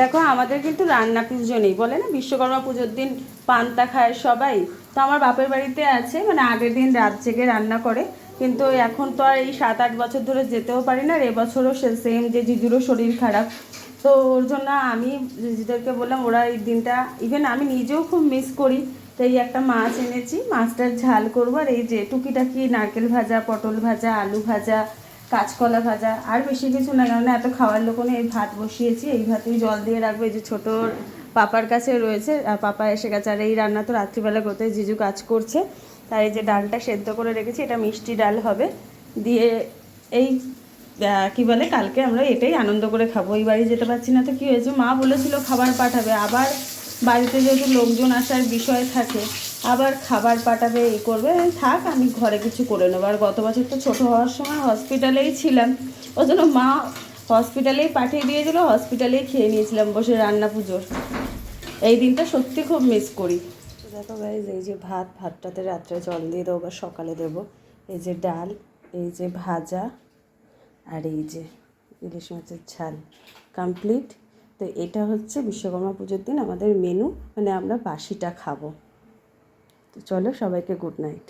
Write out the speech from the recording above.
দেখো, আমাদের কিন্তু রান্না পুজো নেই, বলে না? বিশ্বকর্মা পুজোর দিন পান্তা খায় সবাই। তো আমার বাপের বাড়িতে আছে মানে আগের দিন রাত জেগে রান্না করে, কিন্তু এখন তো আর এই সাত আট বছর ধরে যেতেও পারি না, আর এবছরও সে সেম যে জিজুরও শরীর খারাপ। তো ওর জন্য আমি জিজুদেরকে বললাম, ওরা এই দিনটা ইভেন আমি নিজেও খুব মিস করি। তো এই একটা মাছ এনেছি, মাছটার ঝাল করব, আর এই যে টুকিটাকি নারকেল ভাজা, পটল ভাজা, আলু ভাজা কাঁচকলা ভাজা, আর বেশি কিছু না, কারণ এত খাওয়ার লোক নেই। এই ভাত বসিয়েছি, এই ভাতেই জল দিয়ে রাখব। এই যে ছোটোর পাপার কাছে রয়েছে পাপা এসে গেছে। আর এই রান্না তো রাত্রিবেলা করতে জিজু কাজ করছে। তার এই যে ডালটা সেদ্ধ করে রেখেছি, এটা মিষ্টি ডাল হবে। দিয়ে এই কি বলে, কালকে আমরা এটাই আনন্দ করে খাব। এই বাড়ি যেতে পারছি না তো কী হয়েছে? মা বলেছিল খাবার পাঠাবে। আবার বাড়িতে যেহেতু লোকজন আসার বিষয় থাকে, আবার খাবার পাঠাবে এই করবে থাক, আমি ঘরে কিছু করে নেব। আর গত বছর তো ছোটো হওয়ার সময় হসপিটালেই ছিলাম। ওই জন্য মা হসপিটালেই পাঠিয়ে দিয়েছিলো হসপিটালেই খেয়ে নিয়েছিলাম বসে রান্না পুজোর। এই দিনটা সত্যি খুব মিস করি। দেখো গাইজ এই যে ভাত, ভাতটাতে রাত্রে জল দিয়ে দেবো বা সকালে দেবো। এই যে ডাল, এই যে ভাজা, আর এই যে ইলিশ মাছের ঝাল। কমপ্লিট তো এটা হচ্ছে বিশ্বকর্মা পুজোর দিন আমাদের মেনু মানে আমরা বাসিটা খাব। তো চলো সবাইকে গুড নাইট